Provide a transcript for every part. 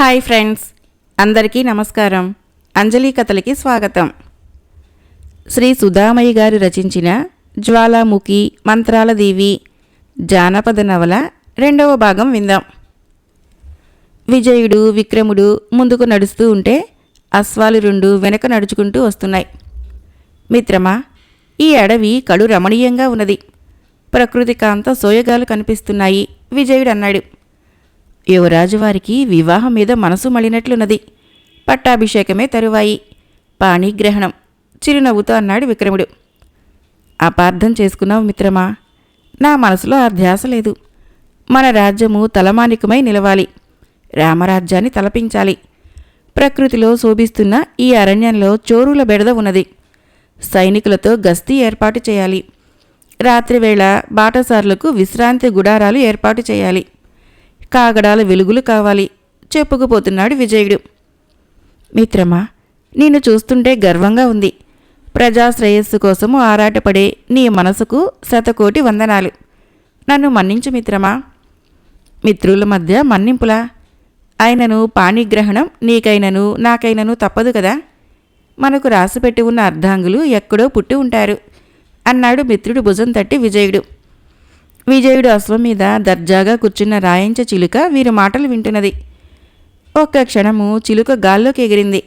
Hi friends అందరికీ నమస్కారం. అంజలి కథలకి స్వాగతం. శ్రీ సుధామయ్య గారు రచించిన జ్వాలాముఖి మంత్రాల దేవి జానపద నవల రెండవ భాగం విందాం. విజయుడు విక్రముడు ముందుకు నడుస్తూ ఉంటే అశ్వాలు రెండు వెనక నడుచుకుంటూ వస్తున్నాయి. మిత్రమా ఈ అడవి కడు రమణీయంగా ఉన్నది. ప్రకృతి కాంత సోయగాలు కనిపిస్తున్నాయి విజయుడు అన్నాడు యువరాజు వారికి వివాహం మీద మనసు మళ్ళినట్లున్నది. పట్టాభిషేకమే తరువాయి. పాణిగ్రహణం. చిరునవ్వుతో అన్నాడు విక్రముడు. అపార్థం చేసుకున్నావు మిత్రమా? నా మనసులో ఆ ధ్యాస లేదు. మన రాజ్యము తలమానికమై నిలవాలి. రామరాజ్యాన్ని తలపించాలి. ప్రకృతిలో శోభిస్తున్న ఈ అరణ్యంలో చోరుల బెడద ఉన్నది. సైనికులతో గస్తీ ఏర్పాటు చేయాలి. రాత్రివేళ బాటసార్లకు విశ్రాంతి గుడారాలు ఏర్పాటు చేయాలి. కాగడాల వెలుగులు కావాలి. చెప్పుకుపోతున్నాడు విజయుడు. మిత్రమా నిన్ను చూస్తుంటే గర్వంగా ఉంది. ప్రజాశ్రేయస్సు కోసము ఆరాటపడే నీ మనసుకు శతకోటి వందనాలు. నన్ను మన్నించు మిత్రమా. మిత్రుల మధ్య మన్నింపులా? ఆయనను పాణిగ్రహణం నీకైనను నాకైనను తప్పదు కదా. మనకు రాసిపెట్టి ఉన్న అర్ధాంగులు ఎక్కడో పుట్టి ఉంటారు. అన్నాడు మిత్రుడు భుజం తట్టి విజయుడు. విజయుడు అశ్వం మీద దర్జాగా కూర్చున్న రాయంచ చిలుక వీరి మాటలు వింటున్నది. ఒక్క క్షణము చిలుక గాల్లోకి ఎగిరింది.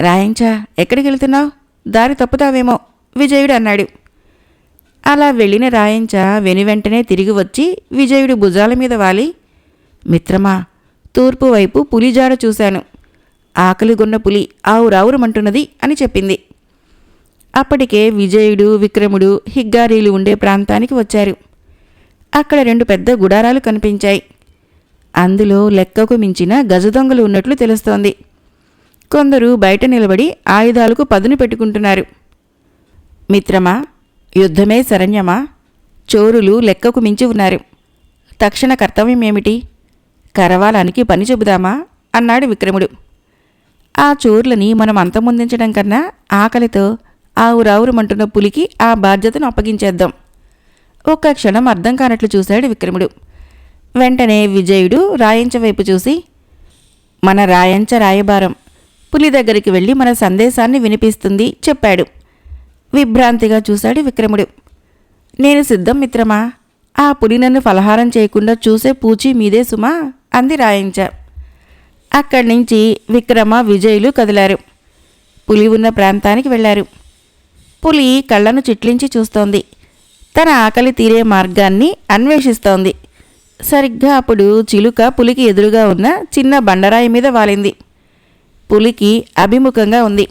రాయంచ ఎక్కడికి వెళ్తున్నావు? దారి తప్పుతావేమో విజయుడు అన్నాడు. అలా వెళ్ళిన రాయంచా వెను వెంటనే తిరిగి వచ్చి విజయుడు భుజాల మీద వాలి. మిత్రమా తూర్పు వైపు పులిజాడ చూశాను. ఆకలిగొన్న పులి ఆవురావురమంటున్నది అని చెప్పింది. అప్పటికే విజయుడు విక్రముడు హిగ్గారీలు ఉండే ప్రాంతానికి వచ్చారు. అక్కడ రెండు పెద్ద గుడారాలు కనిపించాయి. అందులో లెక్కకు మించిన గజదొంగలు ఉన్నట్లు తెలుస్తోంది. కొందరు బయట నిలబడి ఆయుధాలకు పదును పెట్టుకుంటున్నారు. మిత్రమా యుద్ధమే శరణ్యమా? చోరులు లెక్కకు మించి ఉన్నారు. తక్షణ కర్తవ్యం ఏమిటి? కరవాలానికి పని చెబుదామా? అన్నాడు విక్రముడు. ఆ చోర్లని మనం అంతమొందించడం కన్నా ఆకలితో ఆవురావురమంటున్న పులికి ఆ బాధ్యతను అప్పగించేద్దాం. ఒక్క క్షణం అర్థం కానట్లు చూశాడు విక్రముడు. వెంటనే విజయుడు రాయంచ వైపు చూసి మన రాయంచ రాయబారం పులి దగ్గరికి వెళ్ళి మన సందేశాన్ని వినిపిస్తుంది చెప్పాడు. విభ్రాంతిగా చూశాడు విక్రముడు. నేను సిద్ధం మిత్రమా? ఆ పులి నన్ను ఫలహారం చేయకుండా చూసే పూచి మీదే సుమా అంది రాయించ. అక్కడి నుంచి విక్రమ విజయులు కదిలారు. పులి ఉన్న ప్రాంతానికి వెళ్ళారు పులి కళ్ళను చిట్లించి చూస్తోంది. తన ఆకలి తీరే మార్గాన్ని అన్వేషిస్తోంది. సరిగ్గా అప్పుడు చిలుక పులికి ఎదురుగా ఉన్న చిన్న బండరాయి మీద వాలింది. పులికి అభిముఖంగా ఉంది.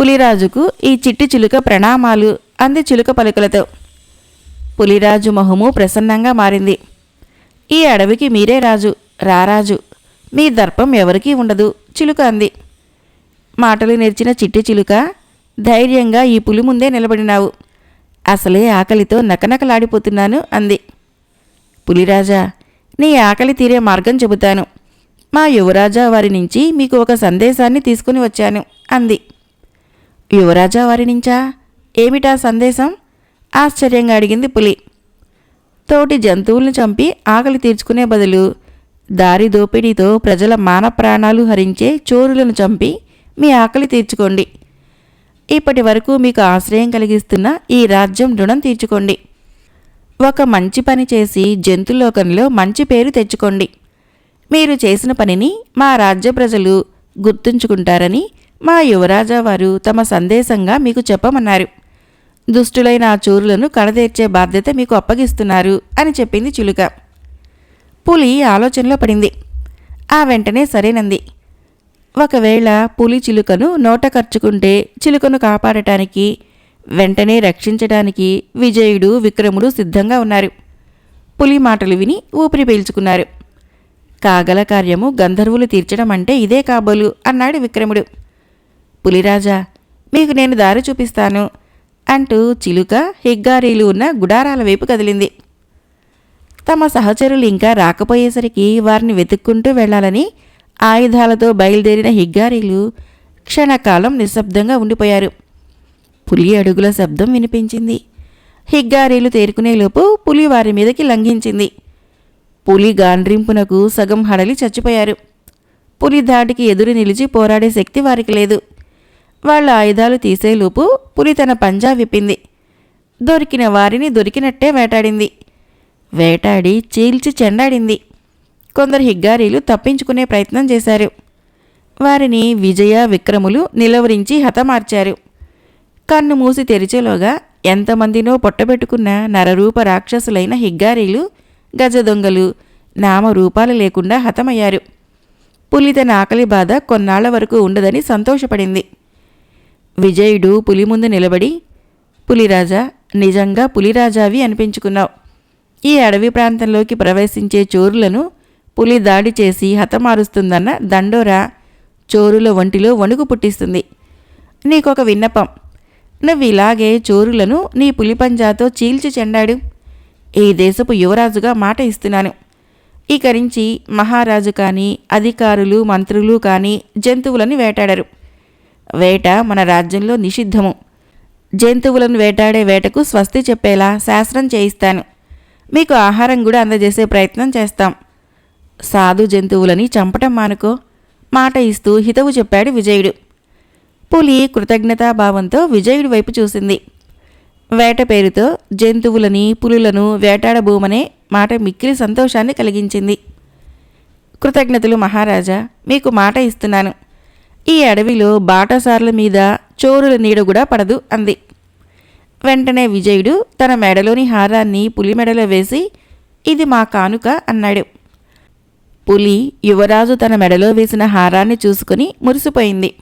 పులిరాజుకు ఈ చిట్టి చిలుక ప్రణామాలు అంది చిలుక పలుకలతో. పులిరాజు మొహము ప్రసన్నంగా మారింది. ఈ అడవికి మీరే రాజు రారాజు మీ దర్పం ఎవరికీ ఉండదు చిలుక అంది. మాటలు నేర్చిన చిట్టి చిలుక ధైర్యంగా ఈ పులి ముందే నిలబడినావు. అసలే ఆకలితో నకనకలాడిపోతున్నాను అంది. పులిరాజా నీ ఆకలి తీరే మార్గం చెబుతాను. మా యువరాజా వారి నుంచి మీకు ఒక సందేశాన్ని తీసుకుని వచ్చాను అంది. యువరాజా వారి నుంచా? ఏమిటా సందేశం? ఆశ్చర్యంగా అడిగింది పులి. తోటి జంతువులను చంపి ఆకలి తీర్చుకునే బదులు దారి దోపిడీతో ప్రజల మాన ప్రాణాలు హరించే చోరులను చంపి మీ ఆకలి తీర్చుకోండి. ఇప్పటి వరకు మీకు ఆశ్రయం కలిగిస్తున్న ఈ రాజ్యం రుణం తీర్చుకోండి. ఒక మంచి పని చేసి జంతులోకంలో మంచి పేరు తెచ్చుకోండి. మీరు చేసిన పనిని మా రాజ్య ప్రజలు గుర్తుంచుకుంటారని మా యువరాజా వారు తమ సందేశంగా మీకు చెప్పమన్నారు. దుష్టులైన ఆ చూరులను కడదేర్చే బాధ్యత మీకు అప్పగిస్తున్నారు అని చెప్పింది చిలుక. పులి ఆలోచనలో పడింది. ఆ వెంటనే సరేనంది. ఒకవేళ పులి చిలుకను నోట ఖర్చుకుంటే చిలుకను కాపాడటానికి వెంటనే రక్షించడానికి విజయుడు విక్రముడు సిద్ధంగా ఉన్నారు. పులి మాటలు విని ఊపిరి పీల్చుకున్నారు. కాగల కార్యము గంధర్వులు తీర్చడం అంటే ఇదే కాబోలు అన్నాడు విక్రముడు. పులిరాజా మీకు నేను దారి చూపిస్తాను అంటూ చిలుక హిగ్గారీలు ఉన్న గుడారాల వైపు కదిలింది. తమ సహచరులు ఇంకా రాకపోయేసరికి వారిని వెతుక్కుంటూ వెళ్ళాలని ఆయుధాలతో బయలుదేరిన హిగ్గారీలు క్షణకాలం నిశ్శబ్దంగా ఉండిపోయారు. పులి అడుగుల శబ్దం వినిపించింది. హిగ్గారీలు తేరుకునేలోపు పులి వారి మీదకి లంఘించింది. పులి గాండ్రింపునకు సగం హడలి చచ్చిపోయారు. పులి ధాటికి ఎదురు నిలిచి పోరాడే శక్తి వారికి లేదు. వాళ్ళ ఆయుధాలు తీసేలోపు పులి తన పంజా విప్పింది. దొరికిన వారిని దొరికినట్టే వేటాడింది. వేటాడి చీల్చి చెండాడింది. కొందరు హిగ్గారీలు తప్పించుకునే ప్రయత్నం చేశారు. వారిని విజయ విక్రములు నిలవరించి హతమార్చారు. కన్ను మూసి తెరిచేలోగా ఎంతమందినో పొట్టబెట్టుకున్న నరరూప రాక్షసులైన హిగ్గారీలు గజదొంగలు నామరూపాలు లేకుండా హతమయ్యారు. పులి తన ఆకలి బాధ కొన్నాళ్ళ వరకు ఉండదని సంతోషపడింది. విజయుడు పులి ముందు నిలబడి పులిరాజా నిజంగా పులిరాజావి అనిపించుకున్నావు. ఈ అడవి ప్రాంతంలోకి ప్రవేశించే చోరులను పులి దాడి చేసి హతమారుస్తుందన్న దండోరా చోరుల ఒంటిలో వణుకు పుట్టిస్తుంది. నీకొక విన్నపం. నువ్వు ఇలాగే చోరులను నీ పులిపంజాతో చీల్చి చెండాడు. ఈ దేశపు యువరాజుగా మాట ఇస్తున్నాను. ఇక నుంచి మహారాజు కానీ అధికారులు మంత్రులు కానీ జంతువులను వేటాడరు. వేట మన రాజ్యంలో నిషిద్ధము. జంతువులను వేటాడే వేటకు స్వస్తి చెప్పేలా శాస్త్రం చేయిస్తాను. మీకు ఆహారం కూడా అందజేసే ప్రయత్నం చేస్తాం. సాధు జంతువులని చంపటం మానుకో. మాట ఇస్తూ హితవు చెప్పాడు విజయుడు. పులి కృతజ్ఞతాభావంతో విజయుడి వైపు చూసింది. వేట పేరుతో జంతువులని పులులను వేటాడబోమనే మాట మిక్కిలి సంతోషాన్ని కలిగించింది. కృతజ్ఞతలు మహారాజా మీకు మాట ఇస్తున్నాను. ఈ అడవిలో బాటసార్ల మీద చోరుల నీడ కూడా పడదు అంది. వెంటనే విజయుడు తన మెడలోని హారాన్ని పులి మెడలో వేసి ఇది మా కానుక అన్నాడు. పులి యువరాజు తన మెడలో వేసిన హారాన్ని చూసుకుని మురిసిపోయింది.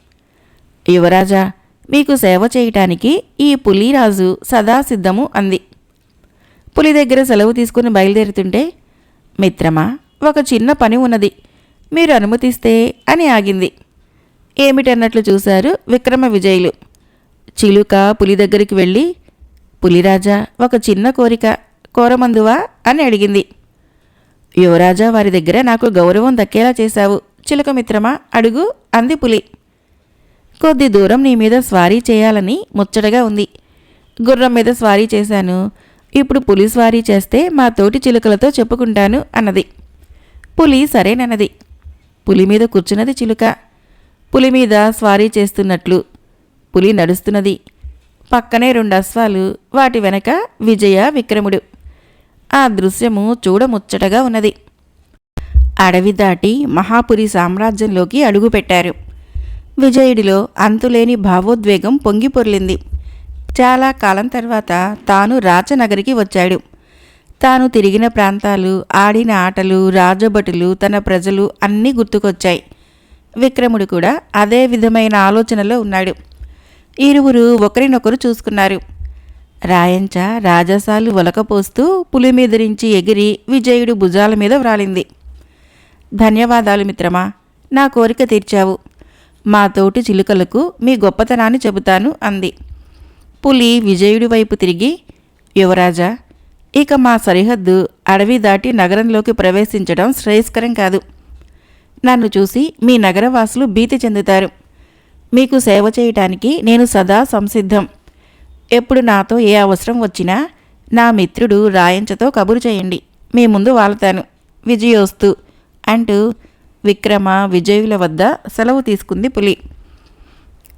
యువరాజా మీకు సేవ చేయటానికి ఈ పులిరాజు సదా సిద్ధము అంది. పులి దగ్గర సెలవు తీసుకుని బయలుదేరుతుంటే మిత్రమా ఒక చిన్న పని ఉన్నది మీరు అనుమతిస్తే అని ఆగింది. ఏమిటన్నట్లు చూశారు విక్రమ విజయులు. చిలుక పులి దగ్గరికి వెళ్ళి పులిరాజా ఒక చిన్న కోరిక కోరమందువా అని అడిగింది. యువరాజా వారి దగ్గర నాకు గౌరవం దక్కేలా చేశావు. చిలుక మిత్రమా? అడుగు అంది పులి. కొద్ది దూరం నీ మీద స్వారీ చేయాలని ముచ్చటగా ఉంది. గుర్రం మీద స్వారీ చేశాను. ఇప్పుడు పులి స్వారీ చేస్తే మా తోటి చిలుకలతో చెప్పుకుంటాను అన్నది. పులి సరేనన్నది. పులి మీద కూర్చున్నది చిలుక. పులి మీద స్వారీ చేస్తున్నట్లు పులి నడుస్తున్నది. పక్కనే రెండు అశ్వాలు వాటి వెనక విజయ విక్రముడు. ఆ దృశ్యము చూడముచ్చటగా ఉన్నది. అడవి దాటి మహాపురి సామ్రాజ్యంలోకి అడుగుపెట్టారు. విజయుడిలో అంతులేని భావోద్వేగం పొంగిపొర్లింది చాలా కాలం తర్వాత తాను రాచనగరికి వచ్చాడు. తాను తిరిగిన ప్రాంతాలు ఆడిన ఆటలు రాజభటులు తన ప్రజలు అన్నీ గుర్తుకొచ్చాయి. విక్రముడు కూడా అదే విధమైన ఆలోచనలో ఉన్నాడు. ఇరువురు ఒకరినొకరు చూసుకున్నారు. రాయంచ రాజసాలు ఒలకపోస్తూ పులి మీదరించి ఎగిరి విజయుడు భుజాల మీద వ్రాలింది. ధన్యవాదాలు మిత్రమా నా కోరిక తీర్చావు. మా తోటి చిలుకలకు మీ గొప్పతనాన్ని చెబుతాను అంది. పులి విజయుడి వైపు తిరిగి యువరాజా ఇక మా సరిహద్దు అడవి దాటి నగరంలోకి ప్రవేశించడం శ్రేయస్కరం కాదు. నన్ను చూసి మీ నగరవాసులు భీతి చెందుతారు. మీకు సేవ చేయటానికి నేను సదా సంసిద్ధం. ఎప్పుడు నాతో ఏ అవసరం వచ్చినా నా మిత్రుడు రాయంచతో కబురు చేయండి. మీ ముందు వాళ్తాను. విజయోస్తు అంటూ విక్రమ విజయుల వద్ద సెలవు తీసుకుంది పులి.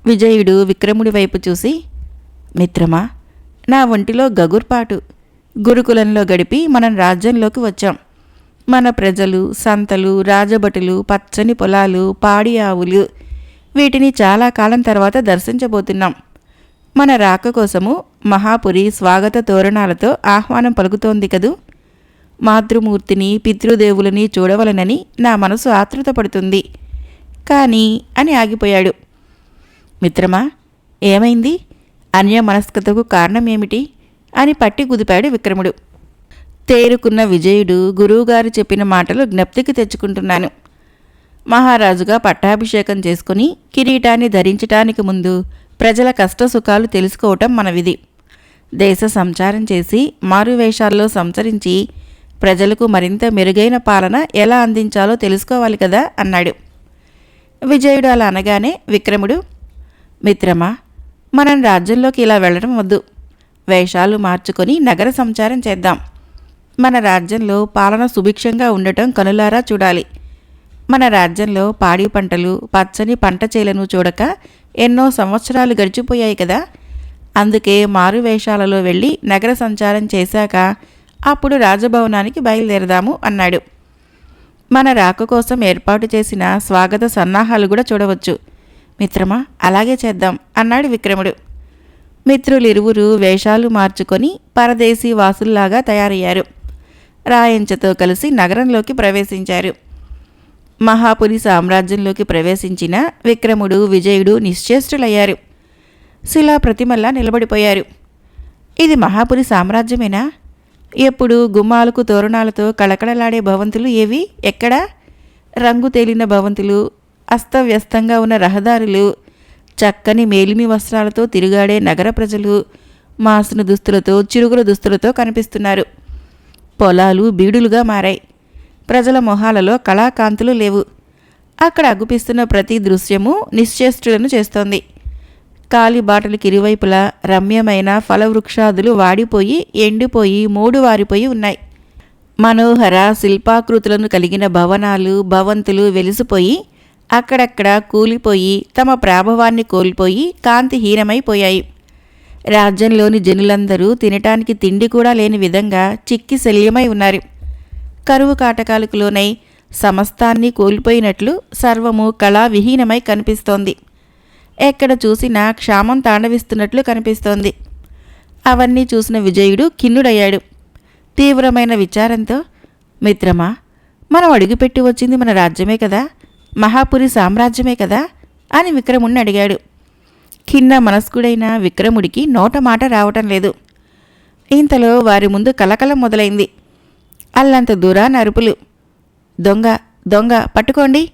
విజయుడు విక్రముడి వైపు చూసి మిత్రమా నా ఒంటిలో గగుర్పాటు గురుకులంలో గడిపి మనం రాజ్యంలోకి వచ్చాం. మన ప్రజలు సంతలు రాజభటులు పచ్చని పొలాలు పాడి ఆవులు వీటిని చాలా కాలం తర్వాత దర్శించబోతున్నాం. మన రాక కోసము మహాపురి స్వాగత తోరణాలతో ఆహ్వానం పలుకుతోంది కదూ? మాతృమూర్తిని పితృదేవులని చూడవలనని నా మనసు ఆతృతపడుతుంది కానీ అని ఆగిపోయాడు. మిత్రమా ఏమైంది? అన్యమనస్కతకు కారణమేమిటి? అని పట్టి కుదిపాడు విక్రముడు. తేరుకున్న విజయుడు గురువుగారు చెప్పిన మాటలు జ్ఞప్తికి తెచ్చుకుంటున్నాను. మహారాజుగా పట్టాభిషేకం చేసుకుని కిరీటాన్ని ధరించటానికి ముందు ప్రజల కష్టసుఖాలు తెలుసుకోవటం మన విధి. దేశ సంచారం చేసి మారువేషాల్లో సంచరించి ప్రజలకు మరింత మెరుగైన పాలన ఎలా అందించాలో తెలుసుకోవాలి కదా అన్నాడు. విజయుడు అలా అనగానే విక్రముడు మిత్రమా మనం రాజ్యంలోకి ఇలా వెళ్ళడం వద్దు. వేషాలు మార్చుకొని నగర సంచారం చేద్దాం. మన రాజ్యంలో పాలన సుభిక్షంగా ఉండటం కనులారా చూడాలి. మన రాజ్యంలో పాడి పంటలు పచ్చని పంట చేలను చూడక ఎన్నో సంవత్సరాలు గడిచిపోయాయి కదా. అందుకే మారు వేషాలలో వెళ్ళి నగర సంచారం చేశాక అప్పుడు రాజభవనానికి బయలుదేరదాము అన్నాడు. మన రాక కోసం ఏర్పాటు చేసిన స్వాగత సన్నాహాలు కూడా చూడవచ్చు. మిత్రమా అలాగే చేద్దాం అన్నాడు విక్రముడు. మిత్రులిరువురు వేషాలు మార్చుకొని పరదేశీ వాసుల్లాగా తయారయ్యారు. రాయంచతో కలిసి నగరంలోకి ప్రవేశించారు. మహాపురి సామ్రాజ్యంలోకి ప్రవేశించిన విక్రముడు విజయుడు నిశ్చేష్టులయ్యారు. శిలా ప్రతిమల్లా నిలబడిపోయారు. ఇది మహాపురి సామ్రాజ్యమేనా? ఎప్పుడు గుమ్మాలకు తోరణాలతో కళకళలాడే భవంతులు ఏవి? ఎక్కడా? రంగు తేలిన భవంతులు అస్తవ్యస్తంగా ఉన్న రహదారులు చక్కని మేలిమి వస్త్రాలతో తిరుగాడే నగర ప్రజలు మాసిన దుస్తులతో చిరుగుల దుస్తులతో కనిపిస్తున్నారు. పొలాలు బీడులుగా మారాయి. ప్రజల మొహాలలో కళాకాంతులు లేవు. అక్కడ అగుపిస్తున్న ప్రతి దృశ్యము నిశ్చేష్టులను చేస్తోంది. కాలి బాటలకి ఇరువైపులా రమ్యమైన ఫలవృక్షాదులు వాడిపోయి ఎండిపోయి మూడు వారిపోయి ఉన్నాయి. మనోహర శిల్పాకృతులను కలిగిన భవనాలు భవంతులు వెలిసిపోయి అక్కడక్కడ కూలిపోయి తమ ప్రాభవాన్ని కోల్పోయి కాంతిహీనమైపోయాయి. రాజ్యంలోని జనులందరూ తినటానికి తిండి కూడా లేని విధంగా చిక్కి శల్యమై ఉన్నారు. కరువు కాటకాలకు లోనై సమస్తాన్ని కోల్పోయినట్లు సర్వము కళావిహీనమై కనిపిస్తోంది. ఎక్కడ చూసినా క్షామం తాండవిస్తున్నట్లు కనిపిస్తోంది. అవన్నీ చూసిన విజయుడు కిన్నుడయ్యాడు తీవ్రమైన విచారంతో మిత్రమా మనం అడుగుపెట్టి వచ్చింది మన రాజ్యమే కదా? మహాపురి సామ్రాజ్యమే కదా? అని విక్రముణ్ణి అడిగాడు. ఖిన్న మనస్కుడైన విక్రముడికి నోట మాట రావటం లేదు. ఇంతలో వారి ముందు కలకలం మొదలైంది. అల్లంత దూరాన అరుపులు. దొంగ దొంగ పట్టుకోండి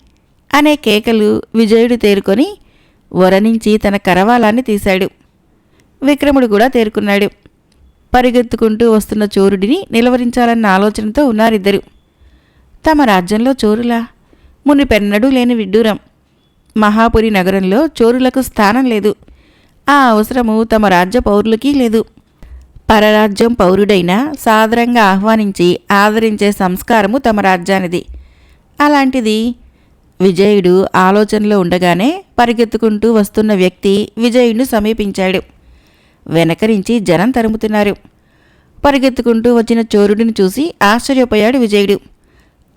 అనే కేకలు విజయుడు తేరుకొని వరనించి తన కరవాలాన్ని తీశాడు. విక్రముడు కూడా తేరుకున్నాడు. పరిగెత్తుకుంటూ వస్తున్న చోరుడిని నిలవరించాలన్న ఆలోచనతో ఉన్నారిద్దరు. తమ రాజ్యంలో చోరులా? మునిపెన్నడూ లేని విడ్డూరం. మహాపురి నగరంలో చోరులకు స్థానం లేదు. ఆ అవసరము తమ రాజ్య పౌరులకి లేదు. పరరాజ్యం పౌరుడైన సాదరంగా ఆహ్వానించి ఆదరించే సంస్కారము తమ రాజ్యానిది. అలాంటిది విజయుడు ఆలోచనలో ఉండగానే పరిగెత్తుకుంటూ వస్తున్న వ్యక్తి విజయుడిని సమీపించాడు. వెనకరించి జనం తరుముతున్నారు. పరిగెత్తుకుంటూ వచ్చిన చోరుడిని చూసి ఆశ్చర్యపోయాడు విజయుడు.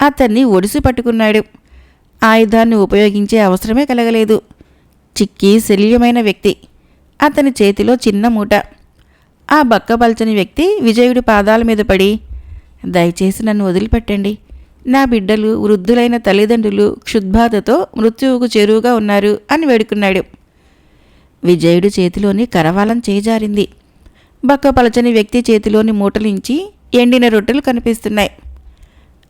అతన్ని ఒడిసి పట్టుకున్నాడు. ఆయుధాన్ని ఉపయోగించే అవసరమే కలగలేదు. చిక్కి శల్యమైన వ్యక్తి. అతని చేతిలో చిన్న మూట. ఆ బక్కపల్చని వ్యక్తి విజయుడి పాదాల మీద పడి దయచేసి నన్ను వదిలిపెట్టండి. నా బిడ్డలు వృద్ధులైన తల్లిదండ్రులు క్షుద్బాధతో మృత్యువుకు చేరువుగా ఉన్నారు అని వేడుకున్నాడు. విజయుడి చేతిలోని కరవాలం చేజారింది. బక్కపలచని వ్యక్తి చేతిలోని మూటలించి ఎండిన రొట్టెలు కనిపిస్తున్నాయి.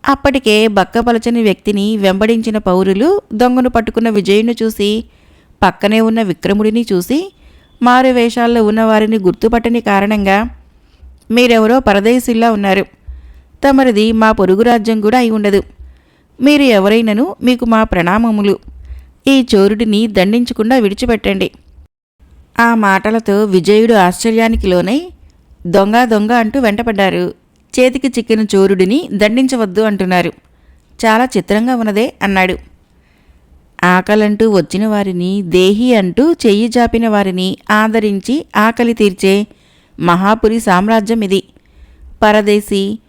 అప్పటికే బక్కపలచని వ్యక్తిని వెంబడించిన పౌరులు దొంగను పట్టుకున్న విజయుని చూసి పక్కనే ఉన్న విక్రముడిని చూసి మారు వేషాల్లో ఉన్నవారిని గుర్తుపట్టని కారణంగా మీరెవరో పరదేశిల్లా ఉన్నారు. తమరిది మా పొరుగు రాజ్యం కూడా అయి ఉండదు. మీరు ఎవరైనను మీకు మా ప్రణామములు. ఈ చోరుడిని దండించకుండా విడిచిపెట్టండి. ఆ మాటలతో విజయుడు ఆశ్చర్యానికి లోనై దొంగ దొంగ అంటూ వెంటపడ్డారు. చేతికి చిక్కిన చోరుడిని దండించవద్దు అంటున్నారు. చాలా చిత్రంగా ఉన్నదే అన్నాడు. ఆకలంటూ వచ్చిన వారిని దేహి అంటూ చెయ్యి జాపిన వారిని ఆదరించి ఆకలి తీర్చే మహాపురి సామ్రాజ్యం ఇది. పరదేశీ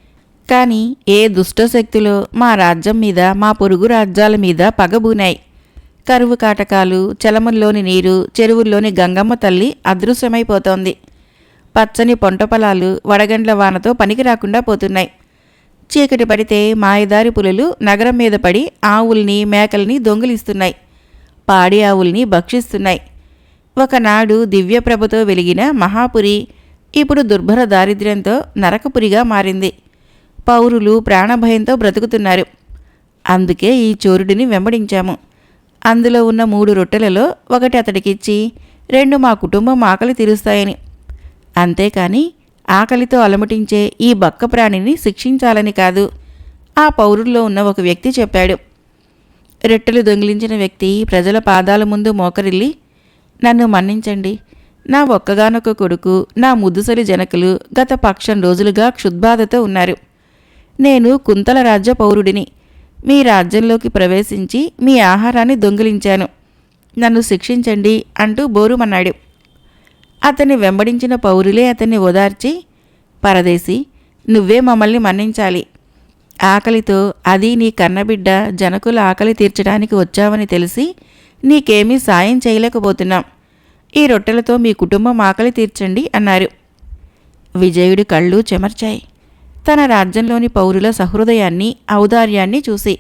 కానీ ఏ దుష్టశక్తులు మా రాజ్యం మీద మా పొరుగు రాజ్యాల మీద పగబూనాయి. కరువు కాటకాలు చలముల్లోని నీరు చెరువుల్లోని గంగమ్మ తల్లి అదృశ్యమైపోతోంది. పచ్చని పొంట పొలాలు వడగండ్ల వానతో పనికి రాకుండా పోతున్నాయి. చీకటి పడితే మాయదారి పులులు నగరం మీద పడి ఆవుల్ని మేకల్ని దొంగిలిస్తున్నాయి. పాడి ఆవుల్ని భక్షిస్తున్నాయి. ఒకనాడు దివ్యప్రభతో వెలిగిన మహాపురి ఇప్పుడు దుర్భర దారిద్ర్యంతో నరకపురిగా మారింది. పౌరులు ప్రాణభయంతో బ్రతుకుతున్నారు. అందుకే ఈ చోరుడిని వెంబడించాము. అందులో ఉన్న మూడు రొట్టెలలో ఒకటి అతడికిచ్చి రెండు మా కుటుంబం ఆకలి తీరుస్తాయని. అంతేకాని ఆకలితో అలమటించే ఈ బక్క ప్రాణిని శిక్షించాలని కాదు. ఆ పౌరుల్లో ఉన్న ఒక వ్యక్తి చెప్పాడు. రెట్టెలు దొంగిలించిన వ్యక్తి ప్రజల పాదాల ముందు మోకరిల్లి నన్ను మన్నించండి. నా ఒక్కగానొక్క కొడుకు నా ముద్దుసలి జనకులు గత పక్షం రోజులుగా క్షుద్బాధతో ఉన్నారు. నేను కుంతల రాజ్య పౌరుడిని. మీ రాజ్యంలోకి ప్రవేశించి మీ ఆహారాన్ని దొంగిలించాను. నన్ను శిక్షించండి అంటూ బోరుమన్నాడు. అతన్ని వెంబడించిన పౌరులే అతన్ని ఓదార్చి పరదేశి నువ్వే మమ్మల్ని మన్నించాలి. ఆకలితో అది నీ కన్నబిడ్డ జనకుల ఆకలి తీర్చడానికి వచ్చావని తెలిసి నీకేమీ సాయం చేయలేకపోతున్నాం. ఈ రొట్టెలతో మీ కుటుంబం ఆకలి తీర్చండి అన్నారు. విజయుడి కళ్ళు చెమర్చాయి. తన రాజ్యంలోని పౌరుల సహృదయాన్ని ఔదార్యాన్ని చూసి.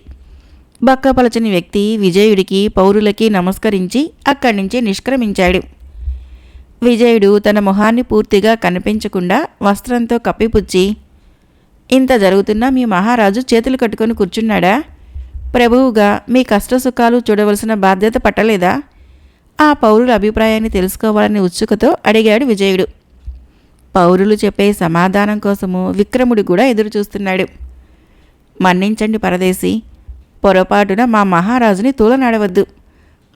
బక్కపలచని వ్యక్తి విజయుడికి పౌరులకి నమస్కరించి అక్కడి నుంచి నిష్క్రమించాడు. విజయుడు తన మొహాన్ని పూర్తిగా కనిపించకుండా వస్త్రంతో కప్పిపుచ్చి ఇంత జరుగుతున్నా మీ మహారాజు చేతులు కట్టుకొని కూర్చున్నాడా? ప్రభువుగా మీ కష్టసుఖాలు చూడవలసిన బాధ్యత పట్టలేదా? ఆ పౌరుల అభిప్రాయాన్ని తెలుసుకోవాలని ఉత్సుకతో అడిగాడు విజయుడు. పౌరులు చెప్పే సమాధానం కోసము విక్రముడు కూడా ఎదురుచూస్తున్నాడు. మన్నించండి పరదేశి పొరపాటున మా మహారాజుని తూలనాడవద్దు.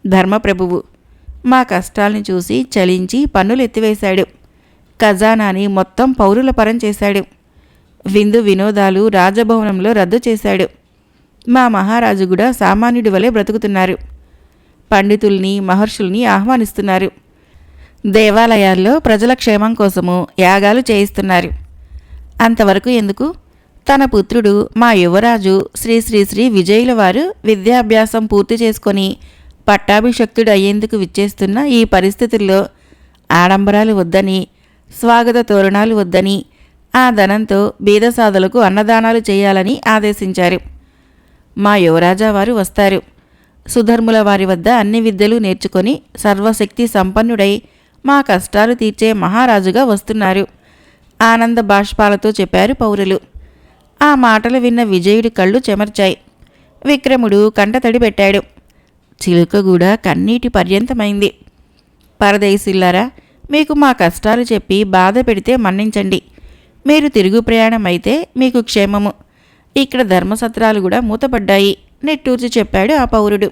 ధర్మప్రభువు మా కష్టాల్ని చూసి చలించి పన్నులు ఎత్తివేశాడు. ఖజానాని మొత్తం పౌరుల పరం చేశాడు. విందు వినోదాలు రాజభవనంలో రద్దు చేశాడు. మా మహారాజు కూడా సామాన్యుడి వలె బ్రతుకుతున్నారు. పండితుల్ని మహర్షుల్ని ఆహ్వానిస్తున్నారు. దేవాలయాల్లో ప్రజల క్షేమం కోసము యాగాలు చేయిస్తున్నారు. అంతవరకు ఎందుకు? తన పుత్రుడు మా యువరాజు శ్రీ శ్రీ శ్రీ విజయుల వారు విద్యాభ్యాసం పూర్తి చేసుకొని పట్టాభిషక్తుడు అయ్యేందుకు విచ్చేస్తున్న ఈ పరిస్థితుల్లో ఆడంబరాలు వద్దని స్వాగత తోరణాలు వద్దని ఆ ధనంతో బీదసాదులకు అన్నదానాలు చేయాలని ఆదేశించారు. మా యువరాజా వారు వస్తారు. సుధర్ముల వారి వద్ద అన్ని విద్యలు నేర్చుకొని సర్వశక్తి సంపన్నుడై మా కష్టాలు తీర్చే మహారాజుగా వస్తున్నారు. ఆనంద బాష్పాలతో చెప్పారు పౌరులు. ఆ మాటలు విన్న విజయుడి కళ్ళు చెమర్చాయి. విక్రముడు కంటతడి పెట్టాడు. చిలుక కూడా కన్నీటి పర్యంతమైంది. పరదేశిల్లారా మీకు మా కష్టాలు చెప్పి బాధ పెడితే మన్నించండి. మీరు తిరుగు ప్రయాణం అయితే మీకు క్షేమము. ఇక్కడ ధర్మసత్రాలు కూడా మూతపడ్డాయి నెట్టూర్చి చెప్పాడు ఆ పౌరుడు.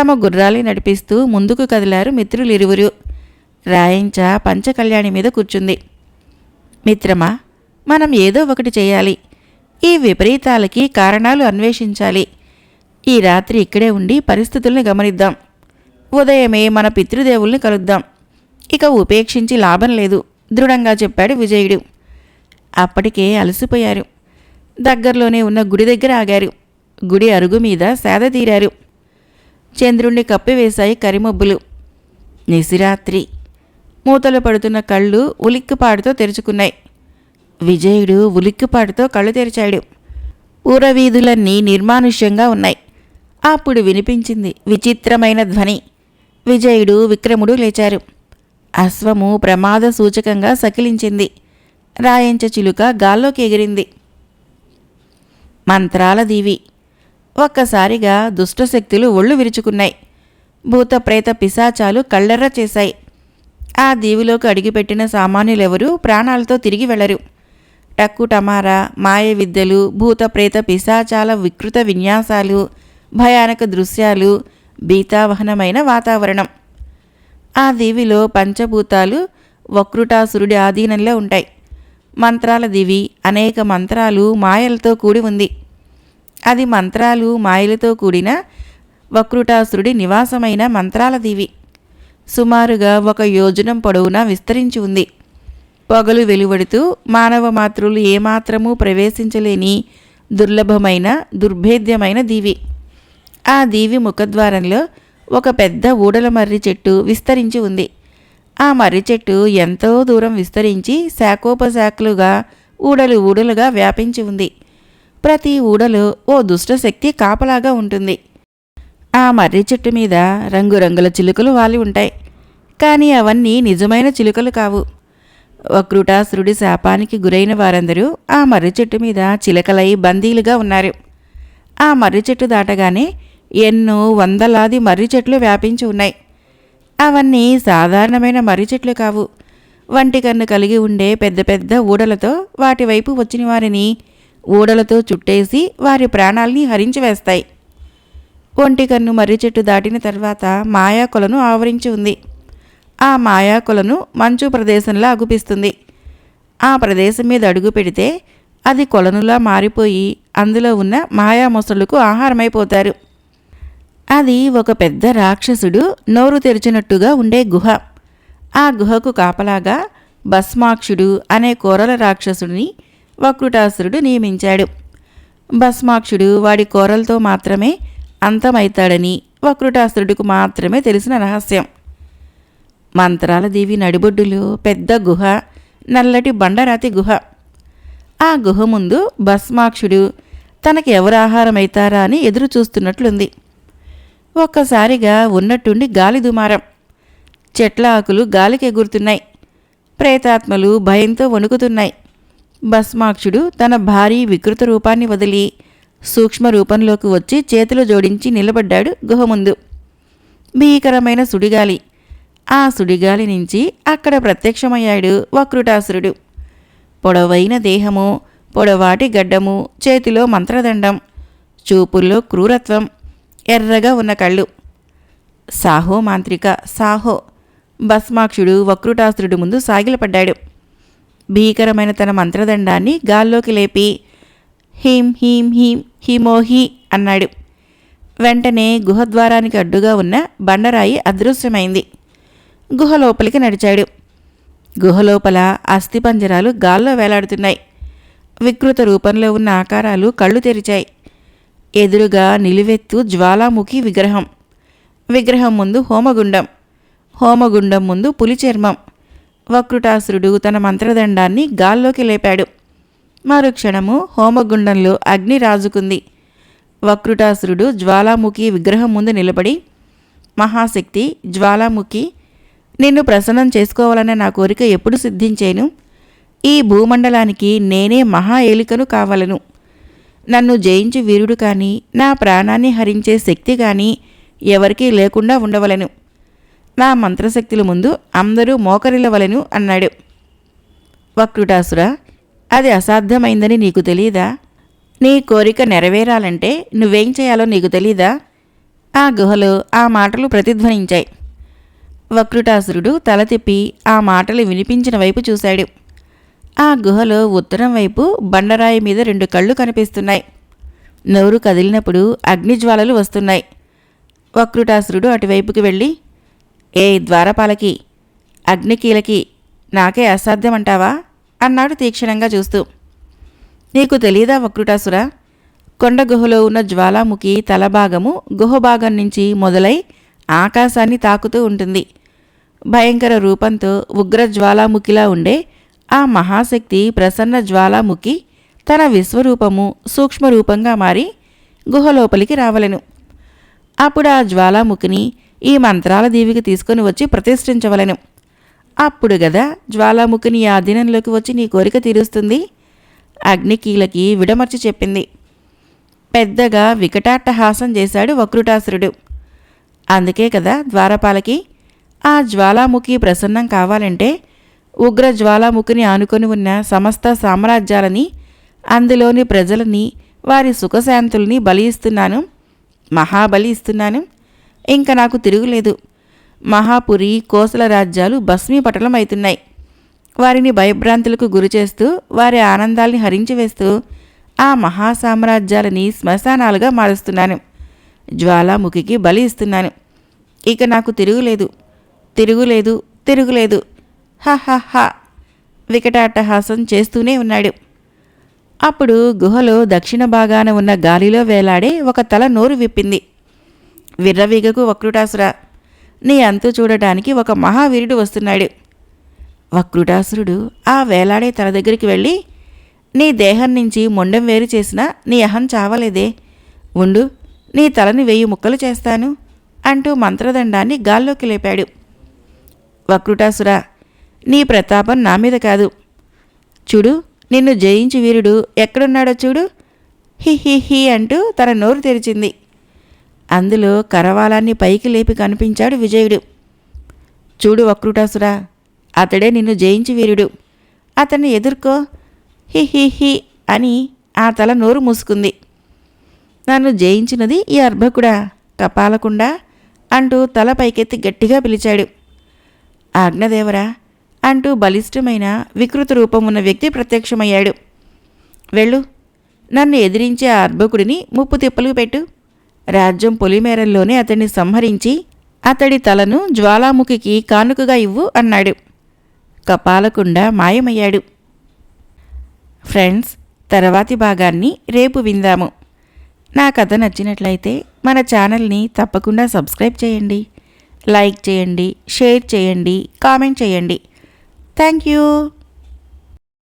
తమ గుర్రాలి నడిపిస్తూ ముందుకు కదిలారు మిత్రులిరువురు. రాయించ పంచకళ్యాణి మీద కూర్చుంది. మిత్రమా మనం ఏదో ఒకటి చేయాలి. ఈ విపరీతాలకి కారణాలు అన్వేషించాలి. ఈ రాత్రి ఇక్కడే ఉండి పరిస్థితుల్ని గమనిద్దాం. ఉదయమే మన పితృదేవుల్ని కలుద్దాం. ఇక ఉపేక్షించి లాభం లేదు దృఢంగా చెప్పాడు విజయుడు. అప్పటికే అలసిపోయారు. దగ్గరలోనే ఉన్న గుడి దగ్గర ఆగారు. గుడి అరుగు మీద సేద తీరారు. చంద్రుణ్ణి కప్పివేశాయి కరిమబ్బులు. నిశిరాత్రి. మూతలు పడుతున్న కళ్ళు ఉలిక్కిపాటుతో తెరుచుకున్నాయి. విజయుడు ఉలిక్కిపాటుతో కళ్ళు తెరిచాడు. ఊరవీధులన్నీ నిర్మానుష్యంగా ఉన్నాయి. అప్పుడు వినిపించింది విచిత్రమైన ధ్వని. విజయుడు విక్రముడు లేచారు. అశ్వము ప్రమాద సూచకంగా సకిలించింది. రాయంచ చిలుక గాల్లోకి ఎగిరింది. మంత్రాల దీవి. ఒక్కసారిగా దుష్టశక్తులు ఒళ్ళు విరుచుకున్నాయి. భూత ప్రేత పిశాచాలు కళ్ళెర్ర చేశాయి. ఆ దీవిలోకి అడిగిపెట్టిన సామాన్యులెవరూ ప్రాణాలతో తిరిగి వెళ్ళరు. టక్కు టమారా మాయ విద్యలు భూతప్రేత పిశాచాల వికృత విన్యాసాలు భయానక దృశ్యాలు భీతావహనమైన వాతావరణం. ఆ దీవిలో పంచభూతాలు వక్రుటాసురుడి ఆధీనంలో ఉంటాయి. మంత్రాల దివి అనేక మంత్రాలు మాయలతో కూడి ఉంది. అది మంత్రాలు మాయలతో కూడిన వక్రుటాసురుడి నివాసమైన మంత్రాల దీవి. సుమారుగా ఒక యోజనం పొడవునా విస్తరించి ఉంది. పొగలు వెలువడుతూ మానవ మాతృలు ఏమాత్రమూ ప్రవేశించలేని దుర్లభమైన దుర్భేద్యమైన దీవి. ఆ దీవి ముఖద్వారంలో ఒక పెద్ద ఊడల మర్రి చెట్టు విస్తరించి ఉంది. ఆ మర్రి చెట్టు ఎంతో దూరం విస్తరించి శాఖోపశాఖలుగా ఊడలు ఊడలుగా వ్యాపించి ఉంది. ప్రతి ఊడలో ఓ దుష్టశక్తి కాపలాగా ఉంటుంది. ఆ మర్రి చెట్టు మీద రంగురంగుల చిలుకలు వాలి ఉంటాయి. కానీ అవన్నీ నిజమైన చిలుకలు కావు. వక్రుటాసురుడి శాపానికి గురైన వారందరూ ఆ మర్రి చెట్టు మీద చిలకలై బందీలుగా ఉన్నారు. ఆ మర్రి చెట్టు దాటగానే ఎన్నో వందలాది మర్రి చెట్లు వ్యాపించి ఉన్నాయి. అవన్నీ సాధారణమైన మర్రి చెట్లు కావు. వంటి కన్ను కలిగి ఉండే పెద్ద పెద్ద ఊడలతో వాటి వైపు వచ్చిన వారిని ఊడలతో చుట్టేసి వారి ప్రాణాల్ని హరించి వేస్తాయి. ఒంటి కన్ను మర్రి చెట్టు దాటిన తర్వాత మాయాకొలను ఆవరించి ఉంది. ఆ మాయాకొలను మంచు ప్రదేశంలా అగుపిస్తుంది. ఆ ప్రదేశం మీద అడుగు పెడితే అది కొలనులా మారిపోయి అందులో ఉన్న మాయామొసళ్ళకు ఆహారమైపోతారు. అది ఒక పెద్ద రాక్షసుడు నోరు తెరిచినట్టుగా ఉండే గుహ. ఆ గుహకు కాపలాగా భస్మాక్షుడు అనే కోరల రాక్షసుడిని వక్రుటాసురుడు నియమించాడు. భస్మాక్షుడు వాడి కోరలతో మాత్రమే అంతమైతాడని వక్రుటాసురుడికి మాత్రమే తెలిసిన రహస్యం. మంత్రాల దేవి నడిబొడ్డులో పెద్ద గుహ నల్లటి బండరాతి గుహ. ఆ గుహ ముందు భస్మాక్షుడు తనకి ఎవరు ఆహారమైతారా అని ఎదురు చూస్తున్నట్లుంది ఒక్కసారిగా ఉన్నట్టుండి గాలి దుమారం. చెట్ల ఆకులు గాలికి ఎగురుతున్నాయి. ప్రేతాత్మలు భయంతో వణుకుతున్నాయి. భస్మాక్షుడు తన భారీ వికృత రూపాన్ని వదిలి సూక్ష్మ రూపంలోకి వచ్చి చేతులు జోడించి నిలబడ్డాడు గుహ ముందు భీకరమైన సుడిగాలి. ఆ సుడిగాలి నుంచి అక్కడ ప్రత్యక్షమయ్యాడు వక్రుటాసురుడు. పొడవైన దేహము పొడవాటి గడ్డము చేతిలో మంత్రదండం చూపుల్లో క్రూరత్వం. ఎర్రగా ఉన్న కళ్ళు. సాహో మాంత్రిక. సాహో. భస్మాక్షుడు వక్రుటాస్త్రుడి ముందు సాగిలపడ్డాడు. భీకరమైన తన మంత్రదండాన్ని గాల్లోకి లేపి హీం హీం హీం హిమోహి అన్నాడు. వెంటనే గుహద్వారానికి అడ్డుగా ఉన్న బండరాయి అదృశ్యమైంది. గుహ లోపలికి నడిచాడు. గుహలోపల అస్థిపంజరాలు గాల్లో వేలాడుతున్నాయి. వికృత రూపంలో ఉన్న ఆకారాలు కళ్ళు తెరిచాయి. ఎదురుగా నిలువెత్తు జ్వాలాముఖి విగ్రహం. విగ్రహం ముందు హోమగుండం. హోమగుండం ముందు పులి చర్మం వక్రుటాసురుడు తన మంత్రదండాన్ని గాల్లోకి లేపాడు. మరుక్షణము హోమగుండంలో అగ్ని రాజుకుంది. వక్రుటాసురుడు జ్వాలాముఖి విగ్రహం ముందు నిలబడి మహాశక్తి జ్వాలాముఖి నిన్ను ప్రసన్నం చేసుకోవాలనే నా కోరిక ఎప్పుడు సిద్ధించేను? ఈ భూమండలానికి నేనే మహా ఏలికను కావలను. నన్ను జయించి వీరుడు కానీ నా ప్రాణాన్ని హరించే శక్తి కానీ ఎవరికీ లేకుండా ఉండవలను. నా మంత్రశక్తుల ముందు అందరూ మోకరిల్లవలను అన్నాడు. వక్రుటాసుర అది అసాధ్యమైందని నీకు తెలియదా నీ కోరిక నెరవేరాలంటే నువ్వేం చేయాలో నీకు తెలీదా? ఆ గుహలో ఆ మాటలు ప్రతిధ్వనించాయి. వక్రుటాసురుడు తల తిప్పి ఆ మాటలు వినిపించిన వైపు చూశాడు. ఆ గుహలో ఉత్తరం వైపు బండరాయి మీద రెండు కళ్ళు కనిపిస్తున్నాయి. నోరు కదిలినప్పుడు అగ్నిజ్వాలలు వస్తున్నాయి. వక్రుటాసురుడు అటువైపుకి వెళ్ళి ఏ ద్వారపాలకి అగ్నికీలకి నాకే అసాధ్యమంటావా? అన్నాడు తీక్షణంగా చూస్తూ. నీకు తెలియదా వక్రుటాసుర? కొండ గుహలో ఉన్న జ్వాలాముఖి తలభాగము గుహభాగం నుంచి మొదలై ఆకాశాన్ని తాకుతూ ఉంటుంది. భయంకర రూపంతో ఉగ్ర జ్వాలాముఖిలా ఉండే ఆ మహాశక్తి ప్రసన్న జ్వాలాముఖి తన విశ్వరూపము సూక్ష్మరూపంగా మారి గుహలోపలికి రావలెను. అప్పుడు ఆ జ్వాలాముఖిని ఈ మంత్రాల దీవికి తీసుకొని వచ్చి ప్రతిష్ఠించవలెను. అప్పుడు గదా జ్వాలాముఖిని ఆ దినంలోకి వచ్చి నీ కోరిక తీరుస్తుంది. అగ్నికీలకి విడమర్చి చెప్పింది. పెద్దగా వికటాట్టహాసం చేశాడు వక్రుటాసురుడు. అందుకే కదా ద్వారపాలకి ఆ జ్వాలాముఖి ప్రసన్నం కావాలంటే ఉగ్ర జ్వాలాముఖిని ఆనుకొని ఉన్న సమస్త సామ్రాజ్యాలని అందులోని ప్రజలని వారి సుఖశాంతుల్ని బలి ఇస్తున్నాను మహాబలి ఇస్తున్నాను. ఇంకా నాకు తిరుగులేదు. మహాపురి కోసల రాజ్యాలు భస్మీపటలం అవుతున్నాయి వారిని భయభ్రాంతులకు గురి చేస్తూ వారి ఆనందాల్ని హరించివేస్తూ ఆ మహాసామ్రాజ్యాలని శ్మశానాలుగా మారుస్తున్నాను. జ్వాలాముఖికి బలి ఇస్తున్నాను. ఇక నాకు తిరుగులేదు. తిరుగులేదు తిరుగులేదు. హ హ వికటాట్టహాసం చేస్తూనే ఉన్నాడు. అప్పుడు గుహలో దక్షిణ భాగాన ఉన్న గాలిలో వేలాడే ఒక తల నోరు విప్పింది. విర్రవీగకు వక్రుటాసుర నీ అంతు చూడటానికి ఒక మహావీరుడు వస్తున్నాడు. వక్రుటాసురుడు ఆ వేలాడే తల దగ్గరికి వెళ్ళి నీ దేహం నుంచి మొండం వేరు చేసినా నీ అహం చావలేదే. ఉండు నీ తలని వెయ్యి ముక్కలు చేస్తాను అంటూ మంత్రదండాన్ని గాల్లోకి లేపాడు. వక్రుటాసుర నీ ప్రతాపం నా మీద కాదు. చూడు నిన్ను జయించి వీరుడు ఎక్కడున్నాడో చూడు. హి హి హి అంటూ తన నోరు తెరిచింది. అందులో కరవాలాన్ని పైకి లేపి కనిపించాడు విజయుడు. చూడు వక్రుటాసురా అతడే నిన్ను జయించి వీరుడు. అతన్ని ఎదుర్కో. హి హి హి అని ఆ తల నోరు మూసుకుంది. నన్ను జయించినది ఈ అర్భకుడా కపాలకుండా అంటూ తల పైకెత్తి గట్టిగా పిలిచాడు. ఆజ్ఞదేవరా అంటూ బలిష్టమైన వికృత రూపం ఉన్న వ్యక్తి ప్రత్యక్షమయ్యాడు. వెళ్ళు నన్ను ఎదిరించే ఆ అర్భకుడిని ముప్పు తిప్పలు పెట్టు. రాజ్యం పొలిమేరల్లోనే అతన్ని సంహరించి అతడి తలను జ్వాలాముఖికి కానుకగా ఇవ్వు అన్నాడు. కపాలకుండా మాయమయ్యాడు. ఫ్రెండ్స్ తర్వాతి భాగాన్ని రేపు విందాము. నా కథ నచ్చినట్లయితే మన ఛానల్ని తప్పకుండా సబ్స్క్రైబ్ చేయండి. లైక్ చేయండి షేర్ చేయండి కామెంట్ చేయండి. Thank you.